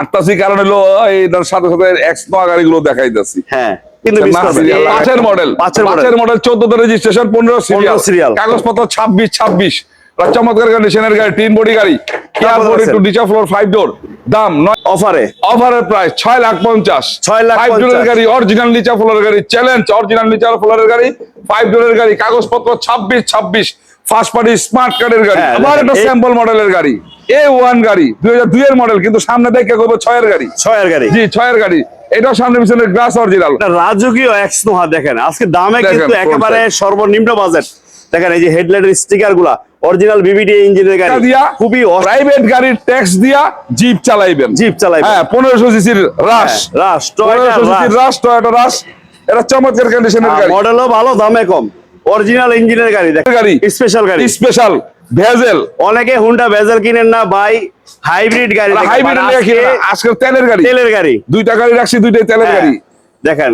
আটটাছি কারণ হলো এটার সাথে সাথে এক্স নোয়া গাড়িগুলো দেখাইতেছি। হ্যাঁ কিন্তু miss করবেন। এই পাঁচের মডেল পাঁচের মডেল চোদ্দ রেজিস্ট্রেশন পনেরো সিরিয়াল serial। কাগজপত্র ছাব্বিশ ছাব্বিশ। চমৎকার কন্ডিশনের গাড়ি তিন বডি গাড়ি। কেয়ার বডি টু ডিচা ফ্লোর ফাইভ ডোর দাম নয় অফারে অফারের প্রাইস ছয় লাখ পঞ্চাশ। ছয় লাখ ফাইভ ডোরের গাড়ি অরিজিনাল নিচা ফ্লোরের গাড়ি চ্যালেঞ্জ অরিজিনাল নিচা ফ্লোরের গাড়ি ফাইভ ডোরের গাড়ি কাগজপত্র ছাব্বিশ ছাব্বিশ। ফার্স্ট পার্টি স্মার্ট কার্ডের গাড়ি। হ্যাঁ, আবার একটা স্যাম্পল মডেলের গাড়ি। এ ওয়ান গাড়ি দুই হাজার দুই এর মডেল কিন্তু সামনে দেখে করব ছয়ের গাড়ি। ছয়ের গাড়ি? জি ছয়ের গাড়ি। সামনে পিছনে গ্লাস অরিজিনাল রাজকীয় এক্স নোহা দেখেন। আজকে দামে কিন্তু একেবারে সর্বনিম্ন বাজেট দেখেন এই যে হেডলাইটের স্টিকারগুলা অরিজিনাল বিবিডি ইঞ্জিনের গাড়ি। দিয়া খুবই প্রাইভেট গাড়ির ট্যাক্স দিয়া জিপ চালাইবেন। জিপ চালাইবেন। হ্যাঁ পনেরোশো সিসির রাশ রাশ, টয়োটা পনেরোশো সিসির রাশ। রাশ টয়োটা রাশ এটা চমৎকার কন্ডিশনের গাড়ি। মডেলও ভালো দামে কম। অরিজিনাল ইঞ্জিনের গাড়ি দেখেন। গাড়ি। স্পেশাল গাড়ি। Special Vezel. অনেকে হুন্ডা ভেজেল কিনেন না ভাই হাইব্রিড গাড়ি হাইব্রিড আজকে তেলের গাড়ি। তেলের গাড়ি। দুইটা গাড়ি রাখছি দুইটাই তেলের হ্যাঁ, গাড়ি। দেখেন।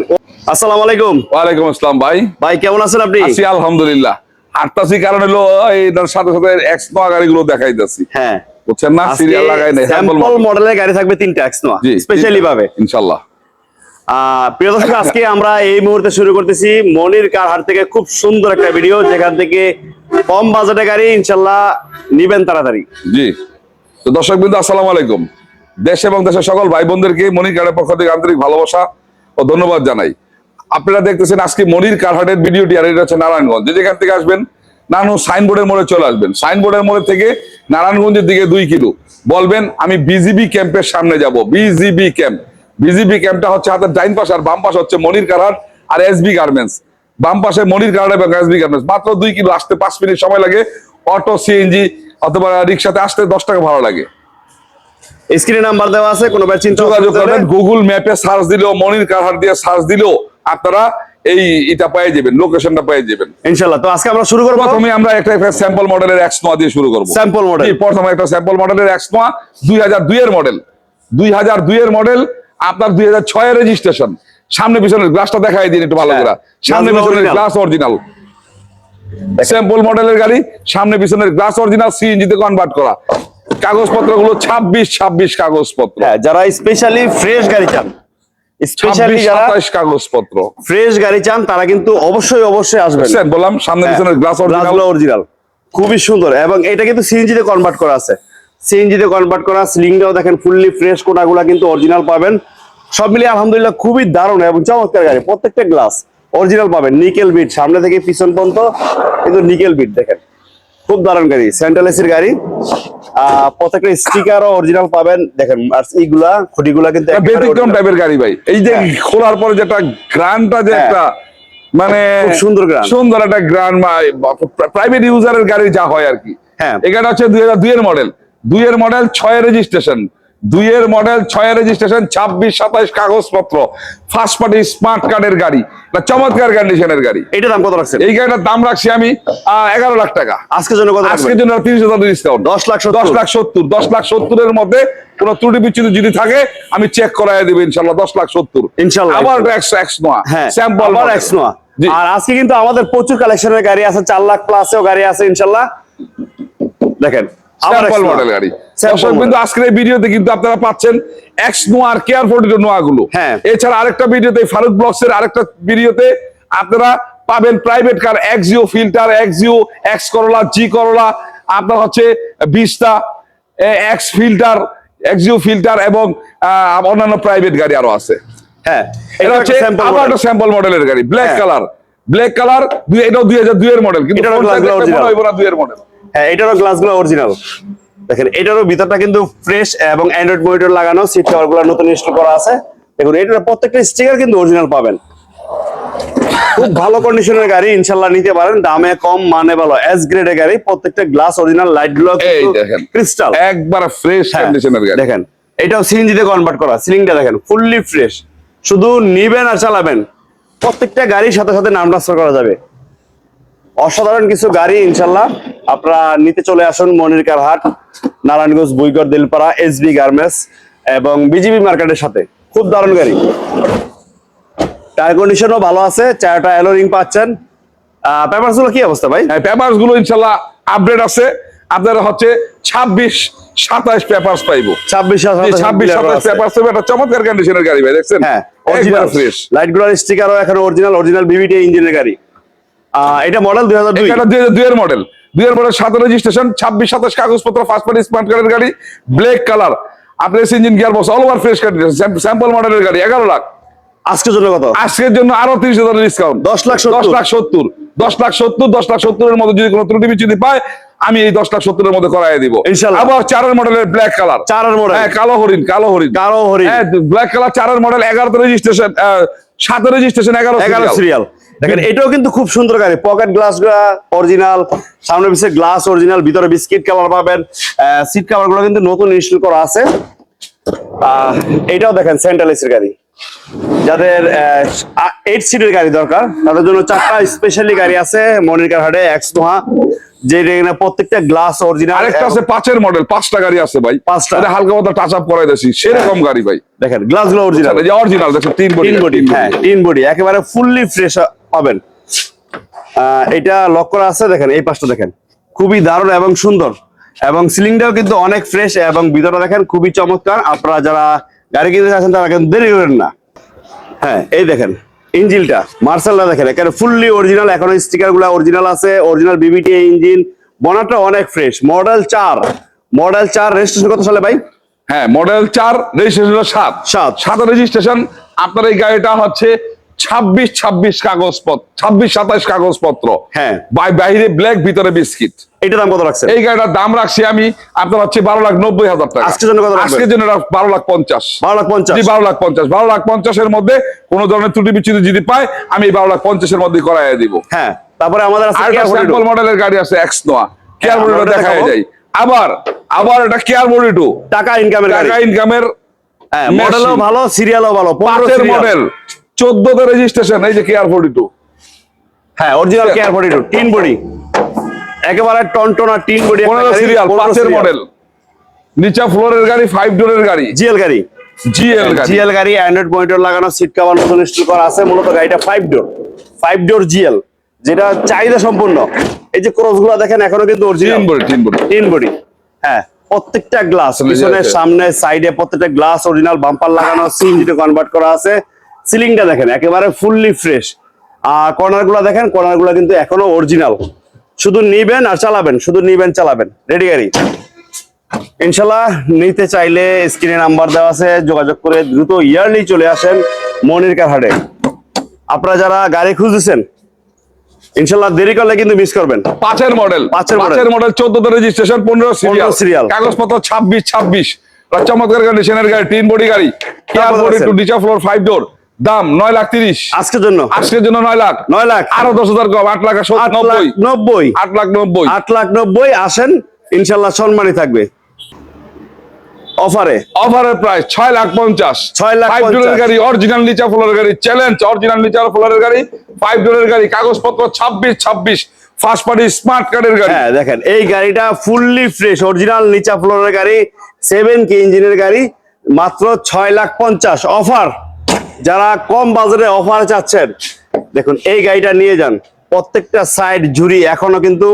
আসসালামু আলাইকুম। ওয়ালাইকুম আসসালাম ভাই। ভাই কেমন আছেন আপনি? আছি আলহামদুলিল্লাহ। আটটাছি কারণ হলো এটার সাথে সাথে এক্স নোয়া গাড়িগুলো দেখাইতেছি। হ্যাঁ। বুঝছেন না? সিরিয়াল লাগাই নাই স্যাম্পল মডেলের গাড়ি থাকবে তিনটা এক্স নোয়া স্পেশালি ভাবে। ইনশাআল্লাহ প্রিয় দর্শক, আজকে আমরা এই মুহূর্তে শুরু করতেছি মনির কারহাট থেকে খুব সুন্দর একটা ভিডিও যেখান থেকে কম বাজেটে গাড়ি ইনশাল্লাহ নিবেন তাড়াতাড়ি। জি। তো দর্শক বিন্দু, আসসালামু আলাইকুম। দেশ এবং দেশের সকল ভাই বোনদেরকে মনির কার্ডের পক্ষ থেকে আন্তরিক ভালোবাসা ও ধন্যবাদ জানাই। আপনারা দেখতেছেন আজকে মনির কারহাটের ভিডিওটি আর এটা হচ্ছে নারায়ণগঞ্জ। যে যেখান থেকে আসবেন, নানু সাইনবোর্ডের মোড়ে চলে আসবেন। সাইনবোর্ডের মোড়ে থেকে নারায়ণগঞ্জের দিকে দুই কিলো। বলবেন, আমি বিজিবি ক্যাম্পের সামনে যাব। বিজিবি ক্যাম্প বিজিবি ক্যাম্পটা হচ্ছে হাতের ডাইন পাশ আর বাম পাশ হচ্ছে মনির কারহাট আর এসবি গার্মেন্টস বাম পাশে মনির কারহাট এবং এসবি গার্মেন্টস মাত্র দুই কিলো আসতে পাঁচ মিনিট সময় লাগে। অটো সিএনজি অথবা রিক্সাতে আসতে দশ টাকা ভাড়া লাগে। স্ক্রিনে নাম্বার দেওয়া আছে কোনো চিন্তা যোগাযোগ করবেন গুগল ম্যাপে সার্চ দিলেও মনির কারহাট দিয়ে সার্চ দিলেও আপনারা এই এটা পেয়ে যাবেন লোকেশনটা পেয়ে যাবেন। ইনশাল্লাহ তো আজকে আমরা শুরু করব। প্রথমে আমরা একটা একটা স্যাম্পল মডেলের এক্স নোয়া দিয়ে শুরু করব। Model। জি, প্রথমে একটা স্যাম্পল মডেলের এক্স নোয়া দুই হাজার দুই এর মডেল দুই হাজার দুই এর মডেল আপনার দুই হাজার ছয় রেজিস্ট্রেশন সামনে পিছনের গ্লাসটা দেখাই দিন একটু ভালো হ্যাঁ, করে। সামনে পিছনের গ্লাস অরিজিনাল স্যাম্পল মডেলের গাড়ি সামনে পিছনের গ্লাস অরিজিনাল সিএনজি তে কনভার্ট করা। কাগজপত্রগুলো ছাব্বিশ ছাব্বিশ কাগজপত্র। হ্যাঁ যারা স্পেশালি ফ্রেশ গাড়ি চান স্পেশালি যারা কাগজপত্র। ফ্রেশ গাড়ি চান তারা কিন্তু অবশ্যই অবশ্যই আসবেন। বললাম সামনে পিছনের গ্লাস অরিজিনাল গ্লাসগুলো অরিজিনাল খুবই সুন্দর এবং এটা কিন্তু সিএনজি তে কনভার্ট করা আছে। সিএনজি তে কনভার্ট করা স্লিংটাও দেখেন ফুললি ফ্রেশ কোনাগুলা কিন্তু অরিজিনাল পাবেন। সব মিলিয়ে আলহামদুলিল্লাহ খুবই দারুণ এবং চমৎকার গাড়ি। প্রত্যেকটা গ্লাস অরিজিনাল পাবেন নিকেল বিট সামনে থেকে পিছন পর্যন্ত কিন্তু নিকেল বিট দেখেন। খুব দারুণ গাড়ি সেন্ট্রাল এসির গাড়ি প্রত্যেকটা স্টিকারও অরিজিনাল পাবেন। দেখেন আর এইগুলা খুঁটিগুলা কিন্তু ব্যতিক্রম টাইপের গাড়ি ভাই। এই যে খোলার পরে যেটা গ্রানটা যে হ্যাঁ। একটা মানে সুন্দর গ্রান। সুন্দর একটা গ্রান প্রাইভেট ইউজারের গাড়ি যা হয় আর কি। হ্যাঁ। এখানে হচ্ছে দুই হাজার দুই এর মডেল দুই এর মডেল ছয় রেজিস্ট্রেশন দুইয়ের মডেল ছয় রেজিস্ট্রেশন ছাব্বিশ সাতাইশ কাগজপত্র ফার্স্ট পার্টি স্মার্ট কার্ডের গাড়ি এটা চমৎকার কন্ডিশনের গাড়ি। এটার দাম কত রাখছেন? এই গাড়িটার দাম রাখছি আমি এগারো লাখ টাকা। আজকের জন্য কত আজকের জন্য তিরিশ হাজার ডিসকাউন্ট দশ লাখ। দশ লাখ সত্তর দশ লাখ সত্তরের মধ্যে কোন ত্রুটি বিচ্ছুতি যদি থাকে আমি চেক করাই দেবো ইনশাল্লাহ দশ লাখ সত্তর। ইনশাল্লাহ। আবার একশো একশো নোয়া হ্যাঁ স্যাম্পল আবার এক্স নোয়া। আর আজকে কিন্তু আমাদের প্রচুর কালেকশনের গাড়ি আছে চার লাখ প্লাসেও গাড়ি আছে ইনশাল্লাহ। দেখেন স্যাম্পল। মডেল গাড়ি। দর্শক কিন্তু আজকের এই ভিডিওতে কিন্তু আপনারা পাচ্ছেন এক্স নোয়া আর কেয়ার ফোর্টি নোয়া গুলো হ্যাঁ। এছাড়া আরেকটা ভিডিওতে ফারুক ব্লগস এর আরেকটা ভিডিওতে আপনারা পাবেন private car Axio filter Axio X Corolla G Corolla আপনার হচ্ছে Vista X filter Axio filter এবং অন্যান্য প্রাইভেট গাড়ি আরও আছে। হ্যাঁ এটা হচ্ছে আবার একটা স্যাম্পল মডেলের গাড়ি ব্ল্যাক। কালার ব্ল্যাক কালার এটাও দুই হাজার দুই এর মডেল কিন্তু দুই এর মডেল হ্যাঁ এটারও গ্লাসগুলো অরিজিনাল দেখেন এটারও ভিতরটা কিন্তু ফ্রেশ এবং অ্যান্ড্রয়েড মনিটর লাগানো সিট কভারগুলো নতুন ইনস্টল করা আছে। দেখুন এটার প্রত্যেকটা স্টিকার কিন্তু অরিজিনাল পাবেন। খুব ভালো কন্ডিশনের গাড়ি ইনশাল্লাহ নিতে পারেন। দামে কম মানে ভালো এস গ্রেডের গাড়ি প্রত্যেকটা গ্লাস অরিজিনাল লাইটগুলো দেখেন ক্রিস্টাল একবার ফ্রেশ কন্ডিশনের গাড়ি। দেখেন এটাও সিএনজিতে কনভার্ট করা সিলিংটা দেখেন ফুললি ফ্রেশ শুধু নিবেন আর চালাবেন। প্রত্যেকটা গাড়ির সাথে সাথে নাম ট্রান্সফার করা যাবে। অসাধারণ কিছু গাড়ি ইনশাল্লাহ। আপনারা নিতে চলে আসুন মনিরকার হাট নারায়ণগঞ্জ বুইগড় দিলপাড়া এসবি গার্মেন্টস এবং বিজিবি মার্কেটের সাথে। খুব দারুণ গাড়ি। টায়ার কন্ডিশনও ভালো আছে চারটা অ্যালোরিং পাচ্ছেন। পেপারসগুলো কি অবস্থা ভাই? পেপারসগুলো ইনশাল্লাহ আপডেট আছে। আপনার হচ্ছে ছাব্বিশ সাতাশ পেপারস পাইবো। ছাব্বিশ ছাব্বিশ সাতাশ পেপারস পাইবো একটা চমৎকার কন্ডিশনের গাড়ি ভাই দেখছেন? হ্যাঁ একবার ফ্রেশ লাইটগুলার স্টিকারও এখন অরিজিনাল অরিজিনাল বিবিটি ইঞ্জিনের গাড়ি। এটা মডেল দুই হাজার দুই। এটা দুই হাজার দুইয়ের মডেল মডেল সাত রেজিস্ট্রেশন ছাব্বিশ সাতাশ কাগজপত্র ফার্স্ট পার্টি স্মার্ট কার্ডের গাড়ি ব্ল্যাক কালার আপনার engine gear box all over fresh condition sample মডেলের গাড়ি এগারো লাখ। আজকের জন্য কত? আজকের জন্য আরও তিরিশ হাজার ডিসকাউন্ট দশ লাখ। দশ লাখ সত্তর। দশ লাখ সত্তর দশ লাখ সত্তরের মধ্যে যদি কোনো ত্রুটি বিচ্যুতি পায় আমি এই দশ লাখ সত্তরের মধ্যে করাই দিব। আবার চারের মডেলের ব্ল্যাক কালার চারের মডেল হ্যাঁ কালো হরিণ কালো হরিণ। কালো হরিণ। হ্যাঁ ব্ল্যাক কালার চারের মডেল এগারোতে রেজিস্ট্রেশন সাতের রেজিস্ট্রেশন এগারো এগারো। সিরিয়াল দেখেন, এটাও কিন্তু খুব সুন্দর গাড়ি। পকেট গ্লাস অরিজিনাল সামনে পিছিয়ে গ্লাস অরিজিনাল ভিতরে বিস্কিট কালার পাবেন। সিট কালারগুলো কিন্তু নতুন ইনস্টল করা আছে। এটাও দেখেন সেন্ট্রাল এসির গাড়ি। যাদের এইট সিটের গাড়ি দরকার তাদের জন্য চারটা স্পেশালি গাড়ি আছে মনিকার হাটে এক্স নোহা যে প্রত্যেকটা গ্লাস অরিজিনাল আরেকটা আছে পাঁচের মডেল পাঁচটা গাড়ি আছে ভাই। পাঁচটা। হালকা মতো টাচ আপ করাই দিছি সেরকম গাড়ি ভাই। দেখেন গ্লাসগুলো অরিজিনাল এই অরিজিনাল দেখছেন তিন বডি তিন বডি হ্যাঁ তিন বডি একেবারে ফুললি ফ্রেশ পাবেন। এটা লক করা আছে দেখেন এই পাশটা দেখেন খুবই দারুণ এবং সুন্দর। এবং সিলিংটাও কিন্তু অনেক ফ্রেশ এবং ভিতরটা দেখেন খুবই চমৎকার। আপনারা যারা গাড়ি কিনতে চাচ্ছেন তারা কিন্তু দেরি করেন না। হ্যাঁ এই দেখেন ইঞ্জিনটা মার্শালটা দেখেন এখানে ফুললি অরিজিনাল এখনও স্টিকারগুলা অরিজিনাল আছে অরিজিনাল বিবিটি ইঞ্জিন বনারটা অনেক ফ্রেশ মডেল চার মডেল চার রেজিস্ট্রেশন কত সালে ভাই? হ্যাঁ মডেল চার রেজিস্ট্রেশন সাত। সাত। সাত রেজিস্ট্রেশন আপনার এই গাড়িটা হচ্ছে ছাব্বিশ ছাব্বিশ কাগজপত্র ছাব্বিশ সাতাশ কাগজপত্র। হ্যাঁ। বাই- বাইরে ব্ল্যাক ভিতরে বিস্কিট। এটা দাম কত রাখছেন? এই গাড়িটার দাম রাখছি আমি আপনার হচ্ছে বারো লাখ নব্বই হাজার টাকা। আজকের জন্য আজকের জন্য বারো লাখ পঞ্চাশ। বারো লাখ পঞ্চাশ। বারো লাখ পঞ্চাশ। বারো লাখ পঞ্চাশের মধ্যে কোন ধরনের ত্রুটি বিচ্ছুতি যদি পায় আমি এই বারো লাখ পঞ্চাশের মধ্যে করাই দিব। হ্যাঁ তারপরে আমাদের। স্যাম্পল মডেলের গাড়ি আছে এক্স নোয়া কেয়ার আমরা দেখা যায় আবার আবার এটা কেয়ার বডি টাকা ইনকামের টাকা ইনকামের হ্যাঁ। মডেলও ভালো সিরিয়ালও ভালো পাঁচের মডেল চোদ্দতে রেজিস্ট্রেশন এই যে কেয়ার ফোর্টি টু হ্যাঁ অরিজিনাল কেয়ার ফর্টি টু তিন বডি। একেবারে টনটনা তিন বডি সিরিয়াল পাঁচের মডেল নিচা ফ্লোরের গাড়ি ফাইভ ডোরের গাড়ি। জিএল গাড়ি। জিএল গাড়ি। জিএল গাড়ি অ্যান্ড্রয়েড মনিটর লাগানো সিট কভার নতুন ইনস্টল করা আছে মূলত গাড়িটা five door five door GL যেটা চাহিদা সম্পূর্ণ এই যে ক্রসগুলো দেখেন এখনও কিন্তু অরিজিনাল বডি তিন বডি। তিন বডি। হ্যাঁ প্রত্যেকটা গ্লাস পিছনে সামনে সাইডে প্রত্যেকটা গ্লাস অরিজিনাল বাম্পার লাগানো সিএনজিতে কনভার্ট করা আছে। সিলিংটা দেখেন একেবারে ফুললি ফ্রেশ আর কর্নারগুলো দেখেন কর্নারগুলো কিন্তু এখনও অরিজিনাল শুধু নিবেন আর চালাবেন শুধু নিবেন চালাবেন। রেডি গাড়ি? ইনশাল্লাহ নিতে চাইলে স্ক্রিনে নাম্বার দেওয়া আছে যোগাযোগ করে দ্রুত ইয়ারলি চলে আসেন মনির হাটে। আপনারা যারা গাড়ি খুঁজতেছেন ইনশাল্লাহ দেরি করলে কিন্তু মিস করবেন। পাঁচের মডেল পাঁচের পাঁচের মডেল চোদ্দতে রেজিস্ট্রেশন পনেরো সিরিয়াল serial। কাগজপত্র ছাব্বিশ ছাব্বিশ। চমৎকার কন্ডিশনের গাড়ি তিন বডি গাড়ি। কত বডি নিচা ফ্লোর ফাইভ ডোর দাম নয় লাখ তিরিশ। আজকের জন্য? আজকের জন্য নয় লাখ। নয় লাখ? আরও দশ হাজার কম আট লাখ নব্বই। নব্বই। আট লাখ নব্বই। আট লাখ নব্বই আসেন ইনশাল্লাহ সম্মানই থাকবে। অফারে? অফারের প্রাইস ছয় লাখ পঞ্চাশ। ছয় লাখ ফাইভ ডোরের গাড়ি অরিজিনাল নিচা ফ্লোরের গাড়ি চ্যালেঞ্জ অরিজিনাল নিচা ফ্লোরের গাড়ি ফাইভ ডোরের গাড়ি কাগজপত্র ছাব্বিশ ছাব্বিশ ফার্স্ট পার্টি স্মার্ট কার্ডের গাড়ি। হ্যাঁ দেখেন এই গাড়িটা ফুললি ফ্রেশ অরিজিনাল নিচা ফ্লোরের গাড়ি সেভেন কে ইঞ্জিনের গাড়ি মাত্র ছয় লাখ পঞ্চাশ। অফার? যারা কম বাজারে অফার চাচ্ছেন দেখুন এই গাড়িটা নিয়ে যান। প্রত্যেকটা সাইড ঝুরি এখনও কিন্তু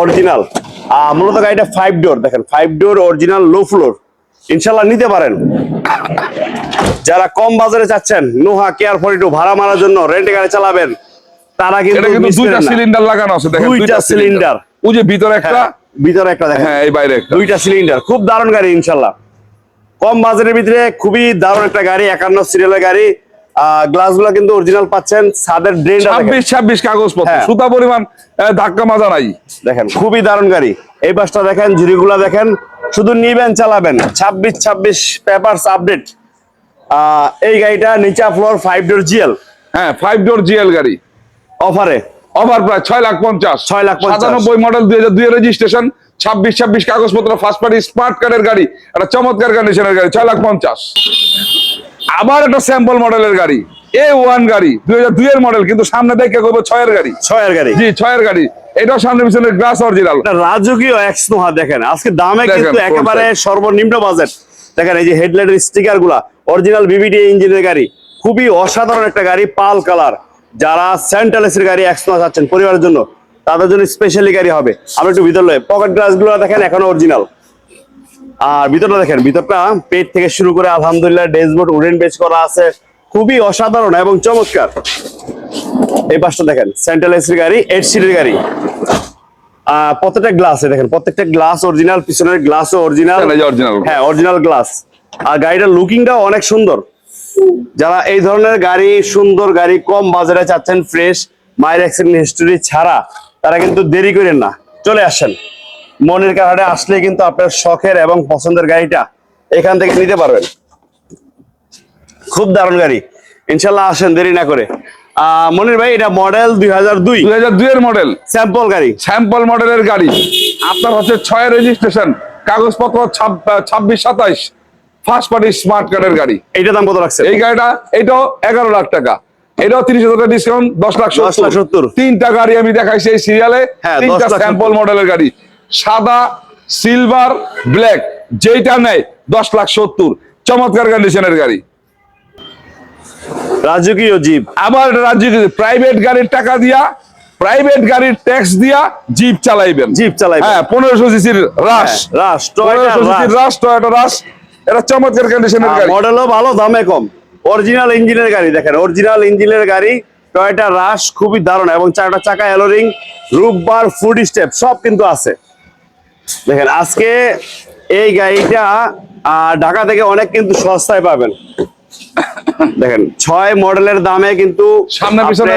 অরিজিনাল আর মূলত গাড়িটা ফাইভ ডোর দেখেন five door original low floor ইনশাল্লাহ নিতে পারেন। যারা কম বাজারে চাচ্ছেন নোহা কেয়ার ফর টু ভাড়া মারার জন্য রেন্টে গাড়ি চালাবেন তারা কিন্তু দুইটা সিলিন্ডার লাগানো আছে দেখেন দুইটা cylinder। ওই যে ভিতরে একটা হ্যাঁ, ভিতরে একটা দেখেন। হ্যাঁ এই বাইরে একটা। দুইটা সিলিন্ডার খুব দারুণ গাড়ি ইনশাল্লাহ কম বাজারের ভিতরে খুবই দারুণ একটা গাড়ি একান্ন সিরিয়ালের গাড়ি। গ্লাসগুলো কিন্তু অরিজিনাল পাচ্ছেন ড্রেনটা ছাব্বিশ ছাব্বিশ কাগজপত্র হ্যাঁ। সুতা পরিমাণ ধাক্কা মাজা নাই। দেখেন খুবই দারুণ গাড়ি। এই পাশটা দেখেন ঝুড়িগুলা দেখেন শুধু নিবেন চালাবেন। ছাব্বিশ ছাব্বিশ পেপারস আপডেট এই গাড়িটা নিচা ফ্লোর ফাইভ ডোর জিএল হ্যাঁ ফাইভ ডোর জিএল গাড়ি। অফারে ওভার প্রায় ছয় লাখ পঞ্চাশ। ছয় লাখ পঞ্চাশ। সাতানব্বই মডেল দুই হাজার দুই রেজিস্ট্রেশন ছাব্বিশ ছাব্বিশ কাগজপত্র ফার্স্ট পার্টি স্মার্ট কার্ডের গাড়ি। একটা চমৎকার কন্ডিশনের গাড়ি ছয় লাখ পঞ্চাশ। আবার একটা স্যাম্পল মডেলের গাড়ি। এ ওয়ান গাড়ি দুই হাজার দুই এর মডেল কিন্তু সামনে দেখে করব ছয়ের গাড়ি। ছয়ের গাড়ি। জি ছয়ের গাড়ি। এটাও সামনে পিছনে গ্লাস অরিজিনাল রাজকীয় এক্স নোহা দেখেন। আজকে দামে কিন্তু একেবারে সর্বনিম্ন বাজেট দেখেন এই যে হেডলাইটের স্টিকারগুলা অরিজিনাল বিবিডি ইঞ্জিনের গাড়ি। খুবই অসাধারণ একটা গাড়ি পাল কালার। যারা সেন্ট্রালেসের গাড়ি এক্স নোহা চাচ্ছেন পরিবারের জন্য তাদের জন্য স্পেশালি গাড়ি হবে। আমরা একটু ভিতর লয় পকেট গ্লাসগুলো দেখেন এখনও অরিজিনাল আর ভিতরটা দেখেন ভিতরটা পেট থেকে শুরু করে আলহামদুলিল্লাহ ড্যাশবোর্ড উডেন বেচ করা আছে। খুবই অসাধারণ এবং চমৎকার। এই পাশটা দেখেন সেন্ট্রাল এসির গাড়ি এইট সিটের গাড়ি প্রত্যেকটা গ্লাসে দেখেন প্রত্যেকটা গ্লাস অরিজিনাল পিছনের গ্লাসও অরিজিনাল অরিজিনাল হ্যাঁ অরিজিনাল গ্লাস আর গাড়িটার লুকিংটাও অনেক সুন্দর। যারা এই ধরনের গাড়ি সুন্দর গাড়ি কম বাজারে চাচ্ছেন ফ্রেশ মায়ের অ্যাক্সিডেন্ট হিস্টোরি ছাড়া তারা কিন্তু দেরি করেন না। চলে আসেন। মনের কারণে আসলে কিন্তু আপনার শখের এবং পছন্দের গাড়িটা এখান থেকে নিতে পারবেন। খুব দারুণ গাড়ি। ইনশাল্লাহ আসেন দেরি না করে। আহ, মনির ভাই এটা মডেল দুই হাজার দুই। দুই হাজার মডেল। স্যাম্পল গাড়ি। স্যাম্পল মডেলের গাড়ি। আপনার হচ্ছে ছয় রেজিস্ট্রেশন কাগজপত্র ছাব্বিশ সাতাইশ ফার্স্ট পার্টি স্মার্ট কার্ডের গাড়ি। এইটা দাম কত রাখছে এই গাড়িটা এটাও এগারো লাখ টাকা। এটাও তিরিশ হাজার টাকা ডিসকাউন্ট দশ লাখ লাখ সত্তর। তিনটা গাড়ি আমি দেখাইছি এই সিরিয়ালে হ্যাঁ, 10 তিনটা স্যাম্পল মডেলের গাড়ি। সাদা সিলভার ব্ল্যাক যেটা নেয় দশ লাখ সত্তর। চমৎকার কন্ডিশনের গাড়ি। রাজকীয় জিপ। আবার রাজ্য প্রাইভেট গাড়ির টাকা দিয়া প্রাইভেট গাড়ির ট্যাক্স দিয়া জিপ চালাইবেন। জিপ চালাইবেন। হ্যাঁ পনেরোশো সিসির রাশ রাশ টয়টা পনেরোশো সিসির রাশ টয়োটা রাশ এটা চমৎকার কন্ডিশনের গাড়ি। মডেলও ভালো দামে কম। অরিজিনাল ইঞ্জিনের গাড়ি দেখেন অরিজিনাল ইঞ্জিনের গাড়ি টয়টা রাশ খুবই দারুণ। এবং চারটা চাকা alloy ring roof bar foot step সব কিন্তু আছে। দেখেন আজকে এই গাড়িটা ঢাকা থেকে অনেক কিন্তু সস্তায় পাবেন। দেখেন ছয় মডেলের দামে কিন্তু সামনে পিছনে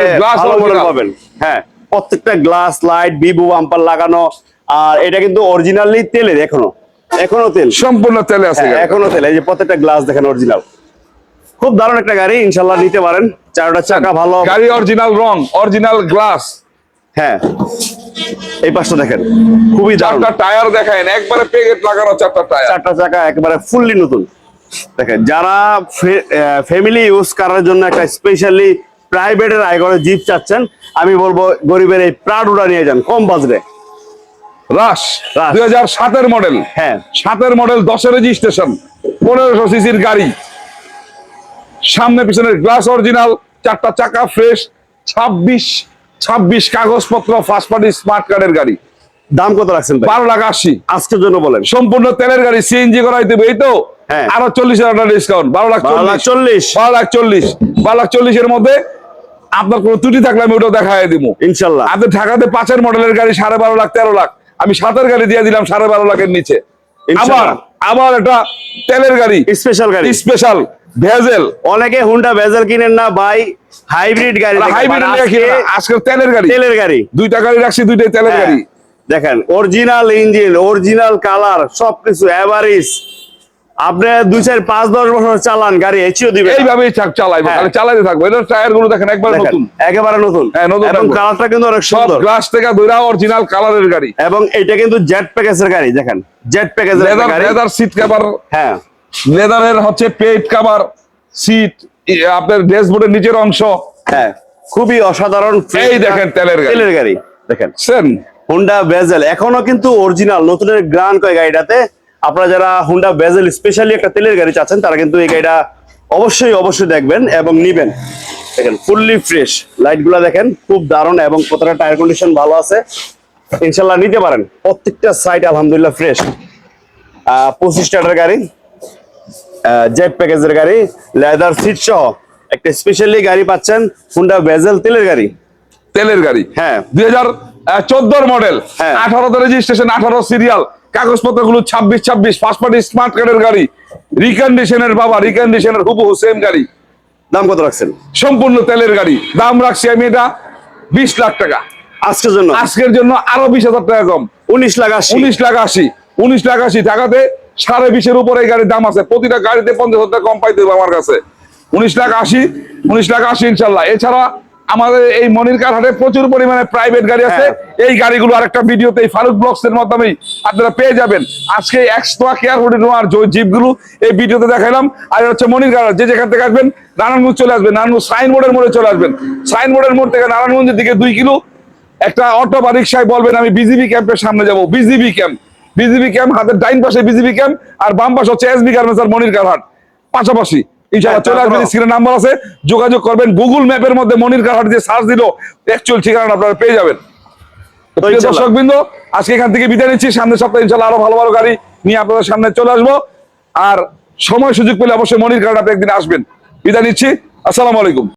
মডেল পাবেন। হ্যাঁ প্রত্যেকটা গ্লাস লাইট বিবু বাম্পার লাগানো আর এটা কিন্তু অরিজিনালি তেলের এখনও এখনও তেল। সম্পূর্ণ তেলে আছে হ্যাঁ। এখনও তেল এই যে প্রত্যেকটা গ্লাস দেখেন অরিজিনাল খুব দারুণ একটা গাড়ি ইনশাল্লাহ নিতে পারেন। চারটা চাকা ভালো। গাড়ি অরিজিনাল রং অরিজিনাল গ্লাস হ্যাঁ। এই পাশটা দেখেন খুবই চারটা টায়ার দেখায় একবারে পেগেট লাগানো চারটা টায়ার। চারটা চাকা একবারে ফুললি নতুন। দেখেন যারা ফ্যামিলি ইউজ করার জন্য একটা স্পেশালি প্রাইভেটের আয়গরে জিপ চাচ্ছেন আমি বলব গরিবের এই প্রাডুটা নিয়ে যান কম বাজরে। রাশ রাশ। দুই হাজার সাতের মডেল হ্যাঁ। সাতের মডেল দশের রেজিস্ট্রেশন পনেরোশো সিসির গাড়ি। সামনে পিছনের গ্লাস অরিজিনাল চারটা চাকা ফ্রেশ ছাব্বিশ ছাব্বিশ কাগজপত্র ফার্স্ট পার্টি স্মার্ট কার্ডের গাড়ি। দাম কত রাখছেন বারো লাখ আশি। আজকের জন্য বলেন। সম্পূর্ণ তেলের গাড়ি সিএনজি করাই দেবে এই তো? হ্যাঁ। আরও চল্লিশ হাজার টাকা ডিসকাউন্ট বারো লাখ বারো লাখ চল্লিশ। চল্লিশ। বারো লাখ চল্লিশ। বারো লাখ চল্লিশের মধ্যে আপনার কোনো ত্রুটি থাকলে আমি ওটা দেখাই দিব। ইনশাল্লাহ। আপনি ঢাকাতে পাঁচের মডেলের গাড়ি সাড়ে বারো লাখ তেরো লাখ। আমি সাতের গাড়ি দিয়ে দিলাম সাড়ে বারো লাখের নিচে। আবার আবার একটা তেলের গাড়ি। স্পেশাল গাড়ি। Special Vezel. অনেকে হুন্ডা ভেজেল কিনেন না ভাই হাইব্রিড গাড়ি হাইব্রিড আজকে তেলের গাড়ি। তেলের গাড়ি। দুইটা গাড়ি রাখছি দুইটাই তেলের হ্যাঁ, গাড়ি। দেখেন অরিজিনাল ইঞ্জিন অরিজিনাল কালার সবকিছু এভারেজ আপনি দুই চার পাঁচ দশ বছর চালান গাড়ি এচিও দিবে এইভাবেই চালাইবো। হ্যাঁ। তাহলে চালাইতে থাকব। এটা টায়ারগুলো দেখেন একবার নতুন। একেবারে নতুন। হ্যাঁ, নতুন এবং কালারটা কিন্তু অনেক সুন্দর। গ্লাস থেকে দুইটা অরিজিনাল কালারের গাড়ি। এবং এটা কিন্তু জেট প্যাকেজের গাড়ি দেখেন। জেট প্যাকেজের গাড়ি। লেদার সিট কভার হ্যাঁ। লেদারের হচ্ছে পেট কভার সিট আপনার ড্যাশবোর্ডের নিচের অংশ। হ্যাঁ। খুবই অসাধারণ এই দেখেন তেলের গাড়ি। তেলের গাড়ি। দেখেন। সেন হুন্ডা বেজেল এখনও কিন্তু অরিজিনাল নতুনের গ্রান্ড কয় গাড়িটাতে? আপনারা যারা হুন্ডা বেজেল স্পেশালি একটা তেলের গাড়ি চাচ্ছেন তারা কিন্তু এই গাড়িটা অবশ্যই অবশ্যই দেখবেন এবং নিবেন। দেখেন ফুললি ফ্রেশ লাইটগুলো দেখেন খুব দারুণ এবং প্রত্যেকটা টায়ার কন্ডিশন ভালো আছে। ইনশাল্লাহ নিতে পারেন। প্রত্যেকটা সাইড আলহামদুলিল্লাহ ফ্রেশ পঁচিশ টাকার গাড়ি জেট প্যাকেজের গাড়ি লেদার সিট সহ একটা স্পেশালি গাড়ি পাচ্ছেন হুন্ডা বেজেল তেলের গাড়ি। তেলের গাড়ি? হ্যাঁ। দুই হাজার চোদ্দোর মডেল হ্যাঁ। আঠারোতে রেজিস্ট্রেশন আঠারো সিরিয়াল কাগজপত্রগুলো ছাব্বিশ ছাব্বিশ ফার্স্ট পার্টি স্মার্ট কার্ডের গাড়ি রিকন্ডিশনের বাবা রিকন্ডিশনের হুবহু সেম গাড়ি। দাম কত রাখছেন? সম্পূর্ণ তেলের গাড়ি। দাম রাখছি আমি এটা বিশ লাখ টাকা। আজকের জন্য? আজকের জন্য আরও বিশ হাজার টাকা কম। উনিশ লাখ আশি। উনিশ লাখ আশি। উনিশ লাখ আশি টাকাতে সাড়ে বিশের উপরে এই গাড়ির দাম আছে। প্রতিটা গাড়িতে পঞ্চাশ হাজার টাকা কম পাইতে হবে আমার কাছে। উনিশ লাখ আশি উনিশ লাখ আশি ইনশাল্লাহ। এছাড়া আমাদের এই মনির হাটে প্রচুর পরিমাণে প্রাইভেট গাড়ি আছে। হ্যাঁ। এই গাড়িগুলো আরেকটা ভিডিওতে এই ফারুক ব্লগস এর মাধ্যমেই আপনারা পেয়ে যাবেন। আজকে এক্সট্রা কেয়ার নোয়ার যে জিপগুলো এই ভিডিওতে দেখাইলাম। আর হচ্ছে মনির গাড়ি যে যেখান থেকে আসবেন নারায়ণগঞ্জ চলে আসবেন নারায়ণগঞ্জ সাইনবোর্ডের মোড়ে চলে আসবেন। সাইনবোর্ডের মোড় থেকে নারায়ণগঞ্জের দিকে দুই কিলো। একটা অটো বা রিক্সায় বলবেন আমি বিজিবি ক্যাম্পের সামনে যাব। বিজিবি ক্যাম্প বিজিবি ক্যাম্প হাতের ডাইন পাশে বিজিবি ক্যাম্প আর বাম পাশে হচ্ছে এসবি গার্মেন্টস আর মনির কারহাট পাশাপাশি ইনশাআল্লাহ হ্যাঁ, চলে আসবেন স্ক্রিনে নাম্বার আছে যোগাযোগ করবেন গুগল ম্যাপের মধ্যে মনির কাঠ দিয়ে সার্চ দিল অ্যাকচুয়াল ঠিকানা আপনারা পেয়ে যাবেন। দর্শক বৃন্দ আজকে এখান থেকে বিদায় নিচ্ছি সামনের সপ্তাহে ইনশাল্লাহ আরও ভালো ভালো গাড়ি নিয়ে আপনাদের সামনে চলে আসব। আর সময় সুযোগ পেলে অবশ্যই মনির কারণ আপনি একদিন আসবেন। বিদায় নিচ্ছি আসসালামু আলাইকুম।